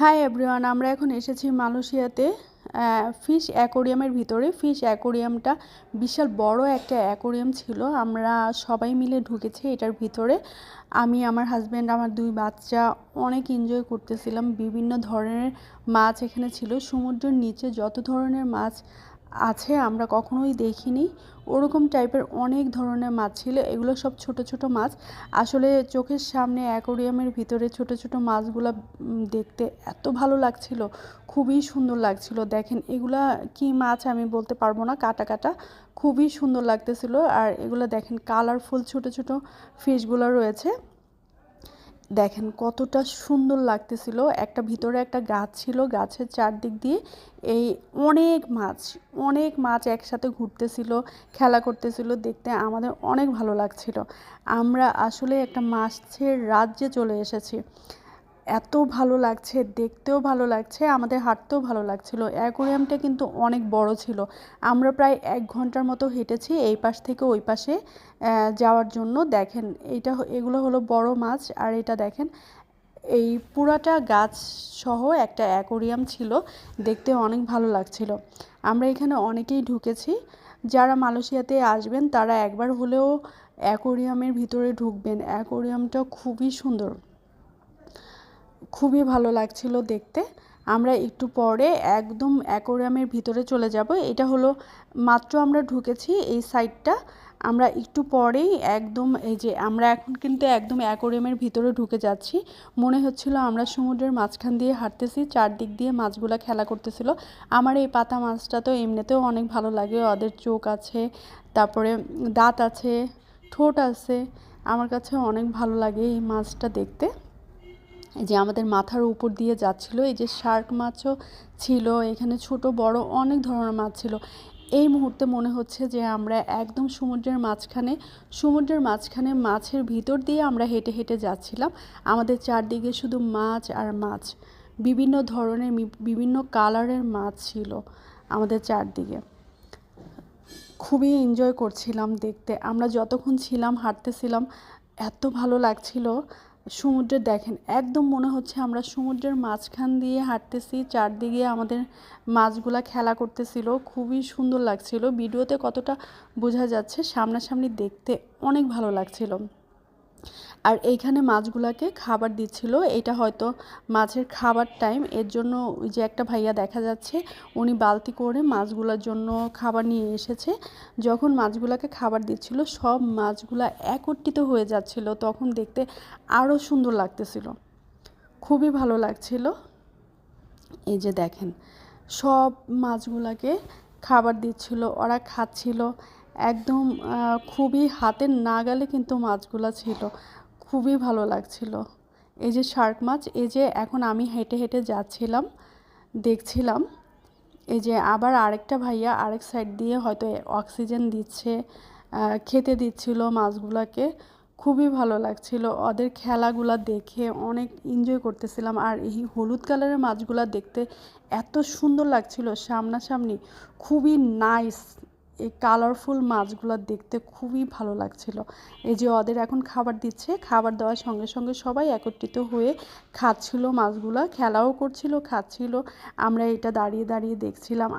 Hi everyone আমরা এখন এসেছি মালয়েশিয়াতে ফিশ অ্যাকোরিয়ামের ভিতরে। ফিশ অ্যাকোরিয়ামটা বিশাল বড় একটা অ্যাকোরিয়াম ছিল। আমরা সবাই মিলে ঢুকেছি এটার ভিতরে। আমি, আমার হাজব্যান্ড আমার দুই বাচ্চা অনেক এনজয় করতেছিলাম। বিভিন্ন ধরনের মাছ এখানে ছিল। সমুদ্রের নিচে যত ধরনের মাছ আছে, আমরা কখনোই দেখিনি। ওরকম টাইপের অনেক ধরনের মাছ ছিল, এগুলো সব ছোট ছোট মাছ। আসলে চোখের সামনে অ্যাকোরিয়ামের ভিতরে ছোট ছোট মাছগুলো দেখতে এত ভালো লাগছিল, খুবই সুন্দর লাগছিল। দেখেন, এগুলা কি মাছ আমি বলতে পারব না, কাটা কাটা, খুবই সুন্দর লাগতেছিল। আর এগুলো দেখেন কালারফুল ছোট ছোট ফিশগুলো রয়েছে। দেখেন কতটা সুন্দর লাগতেছিল। একটা ভিতরে একটা গাছ ছিল, গাছের চারদিক দিয়ে এই অনেক মাছ অনেক মাছ একসাথে ঘুরতেছিল, খেলা করতেছিল, দেখতে আমাদের অনেক ভালো লাগছিল। আমরা আসলে একটা মাছের রাজ্যে চলে এসেছি। এত ভালো লাগছে, দেখতেও ভালো লাগছে, আমাদের হাঁটতেও ভালো লাগছিল। অ্যাকোরিয়ামটা কিন্তু অনেক বড় ছিল। আমরা প্রায় এক ঘণ্টার মতো হেঁটেছি এই পাশ থেকে ওই পাশে যাওয়ার জন্য। দেখেন, এইটা এগুলো হলো বড় মাছ, আর এটা দেখেন, এই পুরাটা গাছ সহ একটা অ্যাকোরিয়াম ছিল। দেখতে অনেক ভালো লাগছিল। আমরা এখানে অনেকেই ঢুকেছি। যারা মালয়েশিয়াতে আসবেন, তারা একবার হলেও অ্যাকোরিয়ামের ভিতরে ঢুকবেন। অ্যাকোরিয়ামটা খুবই সুন্দর। খুবই ভালো লাগছিল দেখতে। আমরা একটু পরে একদম অ্যাকোরিয়ামের ভিতরে চলে যাব। এটা হলো, মাত্র আমরা ঢুকেছি এই সাইডটা আমরা একটু পরেই একদম এই যে, আমরা এখন কিন্তু একদম অ্যাকোরিয়ামের ভিতরে ঢুকে যাচ্ছি। মনে হচ্ছিল আমরা সমুদ্রের মাঝখান দিয়ে হাঁটতেছি, চারদিক দিয়ে মাছগুলো খেলা করতেছিল। আমার এই পাতা মাছটা তো এমনিতেও অনেক ভালো লাগে, ওদের চোখ আছে, তারপরে দাঁত আছে, ঠোঁট আছে। আমার কাছে অনেক ভালো লাগে এই মাছটা দেখতে। এই যে আমাদের মাথার উপর দিয়ে যাচ্ছিল, এই যে শার্ক মাছও ছিল, এখানে ছোট, বড় অনেক ধরনের মাছ ছিল। এই মুহূর্তে মনে হচ্ছে যে আমরা একদম সমুদ্রের মাঝখানে সমুদ্রের মাঝখানে মাছের ভিতর দিয়ে আমরা হেঁটে হেঁটে যাচ্ছিলাম। আমাদের চারদিকে শুধু মাছ আর মাছ, বিভিন্ন ধরনের বিভিন্ন কালারের মাছ ছিল আমাদের চারদিকে। খুবই এনজয় করছিলাম দেখতে। আমরা যতক্ষণ ছিলাম, হাঁটতেছিলাম, এত ভালো লাগছিল। সমুদ্রে দেখেন, একদম মনে হচ্ছে আমরা সমুদ্রের মাঝখান দিয়ে হাঁটতেছি, চারদিকে আমাদের মাছগুলা খেলা করতেছিল, খুবই সুন্দর লাগছিল। ভিডিওতে কতটা বোঝা যাচ্ছে, সামনাসামনি দেখতে অনেক ভালো লাগছিল। আর এইখানে মাছগুলাকে খাবার দিচ্ছিল। এটা হয়তো মাছের খাবার টাইম এর জন্য ওই যে একটা ভাইয়া দেখা যাচ্ছে, উনি বালতি করে মাছগুলোর জন্য খাবার নিয়ে এসেছে। যখন মাছগুলাকে খাবার দিচ্ছিল, সব মাছগুলা একত্রিত হয়ে যাচ্ছিল। তখন দেখতে আরও সুন্দর লাগতেছিল। খুবই ভালো লাগছিল। এই যে দেখেন, সব মাছগুলাকে খাবার দিচ্ছিল, ওরা খাচ্ছিল। একদম খুবই হাতের নাগালে কিন্তু মাছগুলা ছিল। খুবই ভালো লাগছিল। এই যে শার্ক মাছ, এই যে এখন আমি হেঁটে হেঁটে যাচ্ছিলাম, দেখছিলাম, এই যে আবার আরেকটা ভাইয়া আরেক সাইড দিয়ে হয়তো অক্সিজেন দিচ্ছে খেতে দিচ্ছিল মাছগুলোকে। খুবই ভালো লাগছিল। ওদের খেলাগুলো দেখে অনেক এনজয় করতেছিলাম। আর এই হলুদ কালারের মাছগুলো দেখতে এত সুন্দর লাগছিল সামনাসামনি। খুবই নাইস এই কালারফুল মাছগুলো দেখতে খুবই ভালো লাগছিল। এই যে ওদের এখন খাবার দিচ্ছে, খাবার দেওয়ার সঙ্গে সঙ্গে সবাই একত্রিত হয়ে খাচ্ছিল মাছগুলো, খেলাও করছিল, খাচ্ছিল। আমরা এটা দাঁড়িয়ে দাঁড়িয়ে দেখছিলাম।